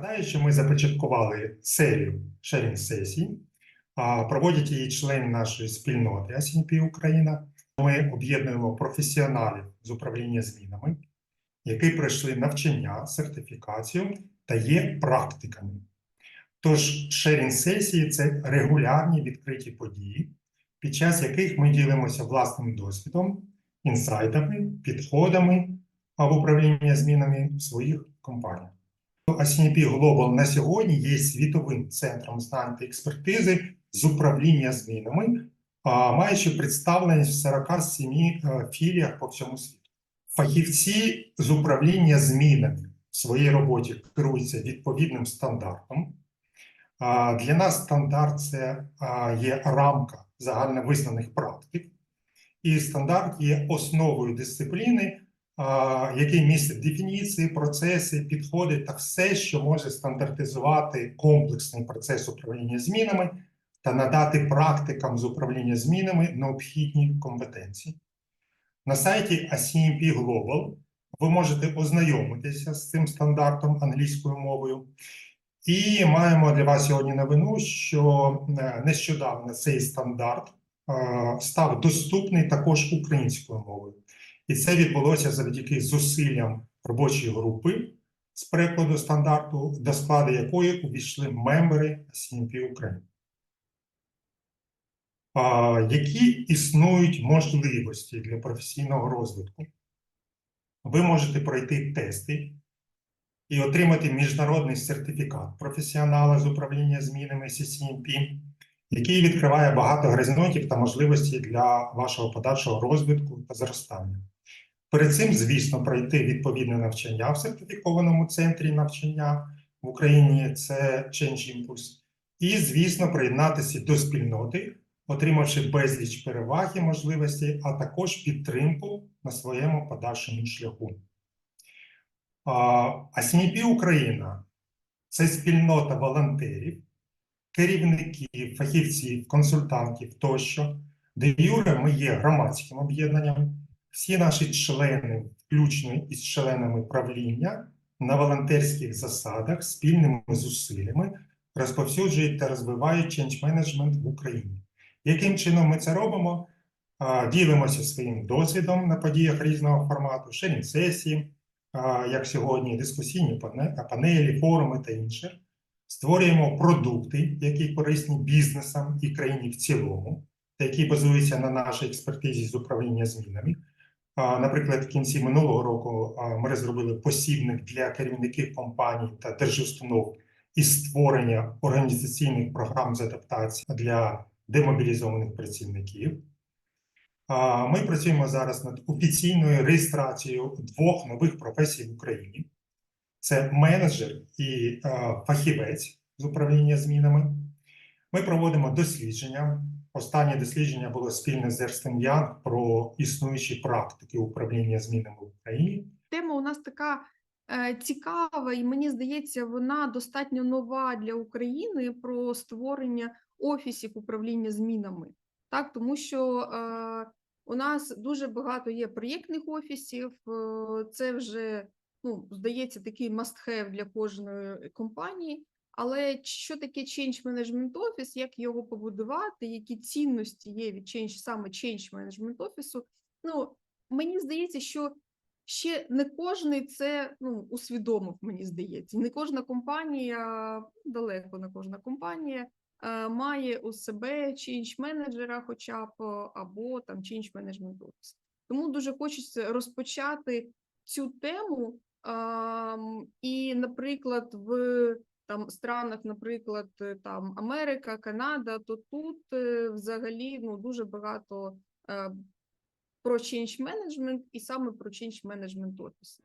Нагадаю, що ми започаткували серію шерінг сесій, проводять її члени нашої спільноти SNP Україна. Ми об'єднуємо професіоналів з управління змінами, які пройшли навчання, сертифікацію та є практиками. Тож шерінг сесії це регулярні відкриті події, під час яких ми ділимося власним досвідом, інсайтами, підходами в управління змінами в своїх компаніях. ACNP Global на сьогодні є світовим центром знань та експертизи з управління змінами, маючи представленість в 47 е, філіях по всьому світу. Фахівці з управління змінами в своїй роботі керуються відповідним стандартом. Для нас стандарт це є рамка загальновизнаних практик, і стандарт є основою дисципліни, який містить дефініції, процеси, підходи та все, що може стандартизувати комплексний процес управління змінами та надати практикам з управління змінами необхідні компетенції. На сайті ACMP Global ви можете ознайомитися з цим стандартом англійською мовою. І маємо для вас сьогодні новину, що е, нещодавно цей стандарт е, став доступний також українською мовою. І це відбулося завдяки зусиллям робочої групи з перекладу стандарту, до складу якої увійшли мембери CNP України. Які існують можливості для професійного розвитку? Ви можете пройти тести і отримати міжнародний сертифікат професіонала з управління змінами CCNP, який відкриває багато горизонтів та можливостей для вашого подальшого розвитку та зростання. Перед цим, звісно, пройти відповідне навчання в сертифікованому центрі навчання в Україні це Change Impulse, і, звісно, приєднатися до спільноти, отримавши безліч переваг і можливостей, а також підтримку на своєму подальшому шляху. АСНІПі Україна це спільнота волонтерів, керівників, фахівців, консультантів тощо, де Юре ми є громадським об'єднанням. Всі наші члени, включно із членами правління, на волонтерських засадах спільними зусиллями розповсюджують та розвивають change management в Україні. Яким чином ми це робимо? Ділимося своїм досвідом на подіях різного формату, шерінг сесії, як сьогодні, дискусійні панелі, форуми та інше. Створюємо продукти, які корисні бізнесам і країні в цілому, та які базуються на нашій експертизі з управління змінами. Наприклад, в кінці минулого року ми розробили посібник для керівників компаній та держустанов із створення організаційних програм з адаптації для демобілізованих працівників. Ми працюємо зараз над офіційною реєстрацією двох нових професій в Україні: це менеджер і фахівець з управління змінами. Ми проводимо дослідження. Останнє дослідження було спільне з Ерстен Янг про існуючі практики управління змінами в Україні. тема у нас така е, цікава, і мені здається, вона достатньо нова для України про створення офісів управління змінами. Так, тому що е, у нас дуже багато є проєктних офісів. е, Це вже ну, здається такий must-have для кожної компанії. Але що таке Change Management Office, як його побудувати, які цінності є від change, саме Change Management Office, ну мені здається, що ще не кожний це ну, усвідомив, мені здається. Не кожна компанія, далеко не кожна компанія е, має у себе change менеджера, хоча б або там change management office. Тому дуже хочеться розпочати цю тему. і, наприклад, в там странах, наприклад, е, там Америка, Канада, то тут е, взагалі ну дуже багато е, про change management і саме про change management office.